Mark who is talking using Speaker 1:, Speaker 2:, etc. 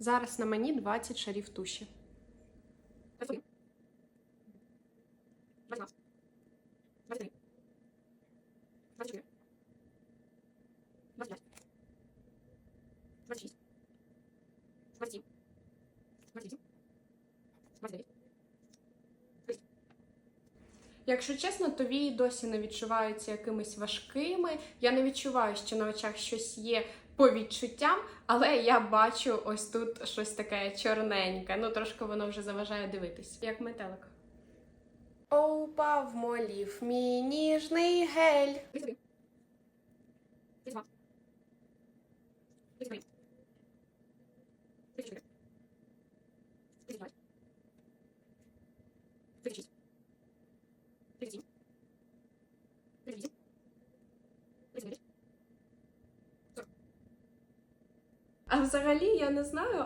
Speaker 1: Зараз на мені 20 шарів туші. Якщо чесно, то вії досі не відчуваються якимись важкими. Я не відчуваю, що на очах щось є по відчуттям, але я бачу ось тут щось таке чорненьке. Ну трошки воно вже заважає дивитись, як метелик. Опав молів мій ніжний гель. А взагалі я не знаю,